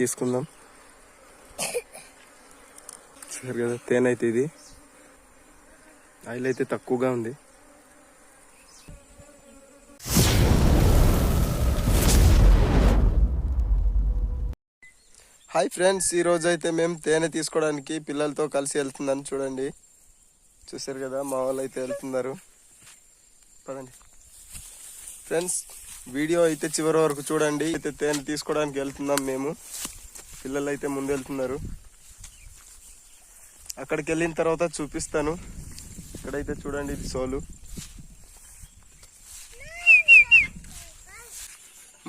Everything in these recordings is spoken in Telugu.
తీసుకుందాం. చూసారు కదా తేనె అయితే ఇది. ఆయిల్ అయితే తక్కువగా ఉంది. హాయ్ ఫ్రెండ్స్ ఈరోజు అయితే మేము తేనె తీసుకోవడానికి పిల్లలతో కలిసి వెళ్తున్నాను చూడండి. చూసారు కదా మా వాళ్ళు అయితే వెళ్తున్నారు. పదండి. ఫ్రెండ్స్ వీడియో అయితే చివరి వరకు చూడండి. అయితే తేనె తీసుకోవడానికి వెళ్తున్నాం మేము. పిల్లలు అయితే ముందు వెళ్తున్నారు అక్కడికి వెళ్ళిన తర్వాత చూపిస్తాను. ఇక్కడైతే చూడండి ఇది సోలు.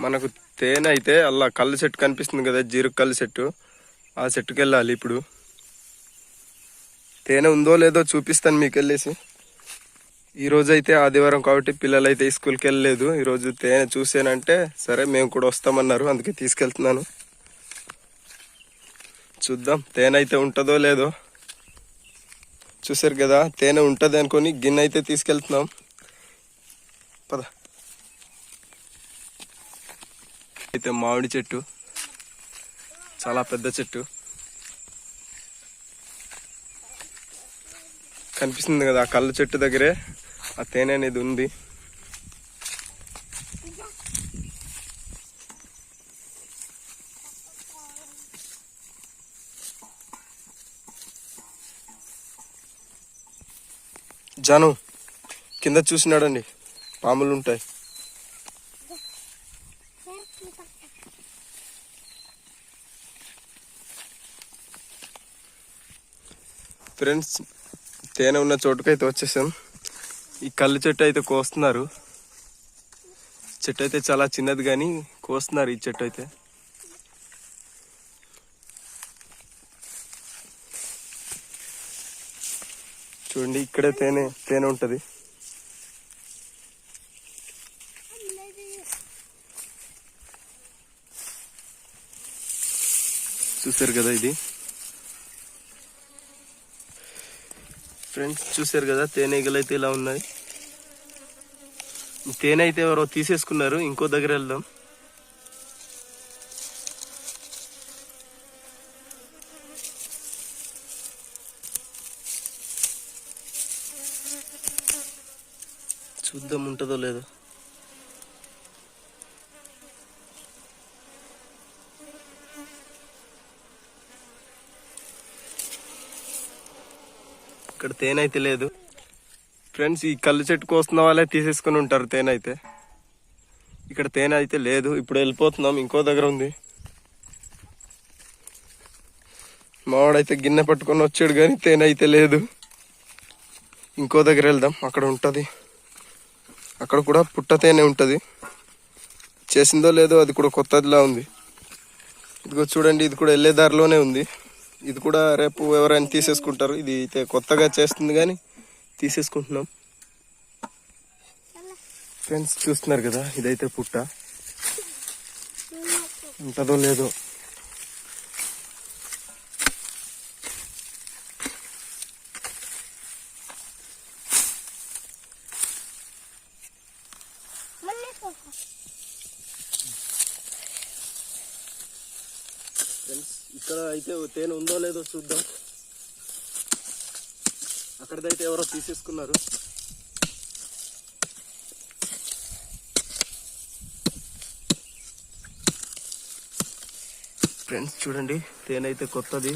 మనకు తేనె అయితే అలా కళ్ళు చెట్టు కనిపిస్తుంది కదా జీరు కళ్ళు చెట్టు ఆ చెట్టుకి వెళ్ళాలి ఇప్పుడు. తేనె ఉందో లేదో చూపిస్తాను మీకు వెళ్ళేసి ఈ రోజు అయితే ఆదివారం కాబట్టి పిల్లలు అయితే స్కూల్కి వెళ్ళలేదు ఈరోజు తేనె చూసానంటే సరే మేము కూడా వస్తామన్నారు. అందుకే తీసుకెళ్తున్నాను. చూద్దాం. తేనె అయితే ఉంటుందో లేదో. చూసారు కదా తేనె ఉంటుంది అనుకొని గిన్నె అయితే తీసుకెళ్తున్నాం. పద. అయితే మామిడి చెట్టు. చాలా పెద్ద చెట్టు. కనిపిస్తుంది కదా ఆ కళ్ళ చెట్టు దగ్గరే. ఆ తేనె అనేది ఉంది. జనం కింద చూసినాడండి పాములు ఉంటాయి. ఫ్రెండ్స్ తేనె ఉన్న చోటుకైతే వచ్చేసాం. ఈ కళ్ళు చెట్టు అయితే కోస్తున్నారు. చెట్టు అయితే చాలా చిన్నది కానీ కోస్తున్నారు ఈ చెట్టు అయితే. చూడండి ఇక్కడే తేనె తేనె ఉంటుంది. చూసారు కదా ఇది? ఫ్రెండ్స్ చూసారు కదా తేనెగలు అయితే ఇలా ఉన్నాయి. తేనె అయితే ఎవరో తీసేసుకున్నారు ఇంకో దగ్గర వెళ్దాం. చూద్దాం ఉంటుందో లేదో. ఇక్కడ తేనె అయితే లేదు. ఫ్రెండ్స్ ఈ కళ్ళు చెట్టు కోస్తున్న వాళ్ళే తీసేసుకుని ఉంటారు తేనె అయితే ఇక్కడ తేనె అయితే లేదు. ఇప్పుడు వెళ్ళిపోతున్నాం. ఇంకో దగ్గర ఉంది. మావాడైతే గిన్నె పట్టుకొని వచ్చాడు కానీ తేనె అయితే లేదు. ఇంకో దగ్గర వెళ్దాం. అక్కడ ఉంటుంది. అక్కడ కూడా పుట్ట తేనె ఉంటుంది. చేసిందో లేదో అది కూడా కొత్తదిలా ఉంది. ఇదిగో చూడండి ఇది కూడా వెళ్ళే దారిలోనే ఉంది. ఇది కూడా రేపు ఎవరైనా తీసేసుకుంటారు. ఇది అయితే కొత్తగా చేస్తుంది కానీ తీసేసుకుంటున్నాం. ఫ్రెండ్స్ చూస్తున్నారు కదా ఇదైతే పుట్ట. ఉంటుందో లేదో. ఫ్రెండ్స్ ఇక్కడ అయితే తేనె ఉందో లేదో చూద్దాం. అక్కడదైతే ఎవరో తీసేసుకున్నారు. ఫ్రెండ్స్ చూడండి తేనె అయితే కొత్తది.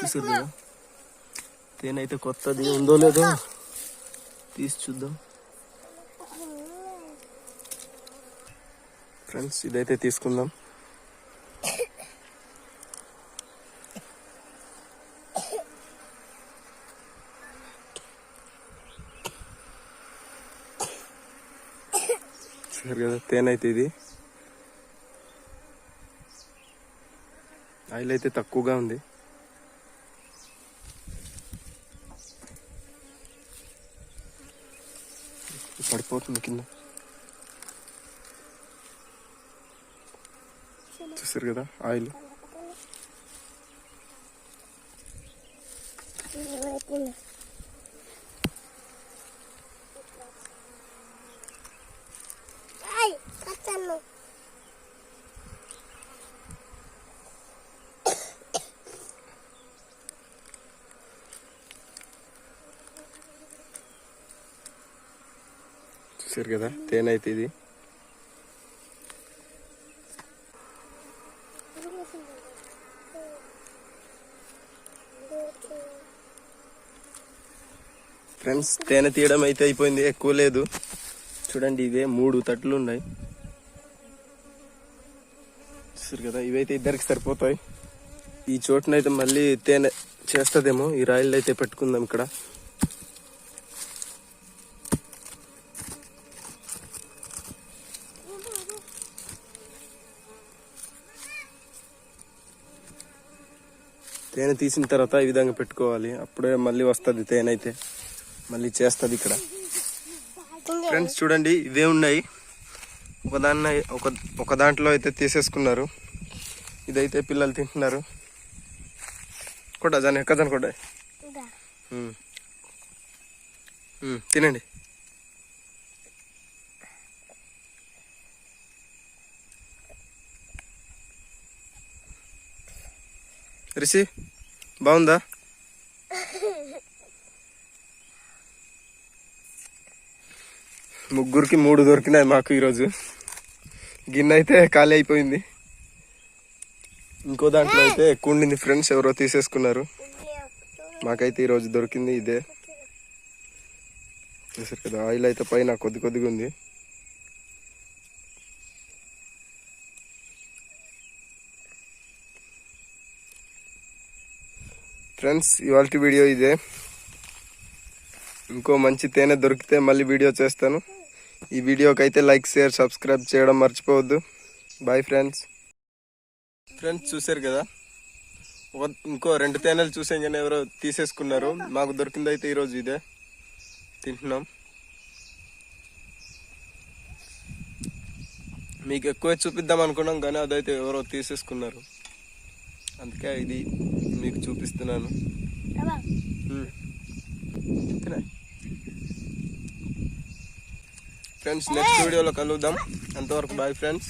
చూసారు తేనె అయితే కొత్తది ఉందో లేదో తీసి చూద్దాం. ఫ్రెండ్స్ ఇదైతే తీసుకుందాం. చూసారు కదా తేనె అయితే ఇది. ఆయిల్ అయితే తక్కువగా ఉంది. పడిపోతుంది కింద. చూసారు కదా ఆయిల్. చూసారు కదా తేనె అయితే ఇది. ఫ్రెండ్స్ తేనె తీయడం అయితే అయిపోయింది ఎక్కువ లేదు. చూడండి ఇవే మూడు తట్లు ఉన్నాయి. చూసారు కదా ఇవైతే ఇద్దరికి సరిపోతాయి. ఈ చోటునైతే మళ్ళీ తేనె చేస్తుందేమో ఈ రాయిల్ అయితే పెట్టుకుందాం ఇక్కడ. తేనె తీసిన తర్వాత ఈ విధంగా పెట్టుకోవాలి. అప్పుడే మళ్ళీ వస్తుంది తేనె అయితే. మళ్ళీ చేస్తుంది ఇక్కడ. ఫ్రెండ్స్ చూడండి ఇవే ఉన్నాయి. ఒక దాన్ని ఒక ఒక దాంట్లో అయితే తీసేసుకున్నారు. ఇదైతే పిల్లలు తింటున్నారు. కొట్ట దాన్ని ఎక్కదాన్ని కొట్ట తినండి. రిషి బాగుందా? ముగ్గురికి మూడు దొరికినాయి మాకు ఈరోజు. గిన్నె అయితే ఖాళీ అయిపోయింది. ఇంకో దాంట్లో అయితే ఎక్కువ ఉండింది ఫ్రెండ్స్ ఎవరో తీసేసుకున్నారు. మాకైతే ఈరోజు దొరికింది ఇదే. చూసారు కదా ఆయిల్ అయితే పైన కొద్ది కొద్దిగా ఉంది. ఫ్రెండ్స్ ఇవాళ వీడియో ఇదే. ఇంకో మంచి తేనె దొరికితే మళ్ళీ వీడియో చేస్తాను. ఈ వీడియోకి అయితే లైక్ షేర్ సబ్స్క్రైబ్ చేయడం మర్చిపోవద్దు. బాయ్ ఫ్రెండ్స్ ఫ్రెండ్స్ చూశారు కదా? ఒక ఇంకో రెండు తేనెలు చూసాం ఎవరో తీసేసుకున్నారు. మాకు దొరికింది అయితే ఈరోజు ఇదే. తింటున్నాం. మీకు ఎక్కువ చూపిద్దాం అనుకున్నాం కానీ అదైతే ఎవరో తీసేసుకున్నారు. అందుకే ఇది మీకు చూపిస్తున్నాను. ఫ్రెండ్స్ నెక్స్ట్ వీడియోలో కలుద్దాం. అంతవరకు బాయ్ ఫ్రెండ్స్.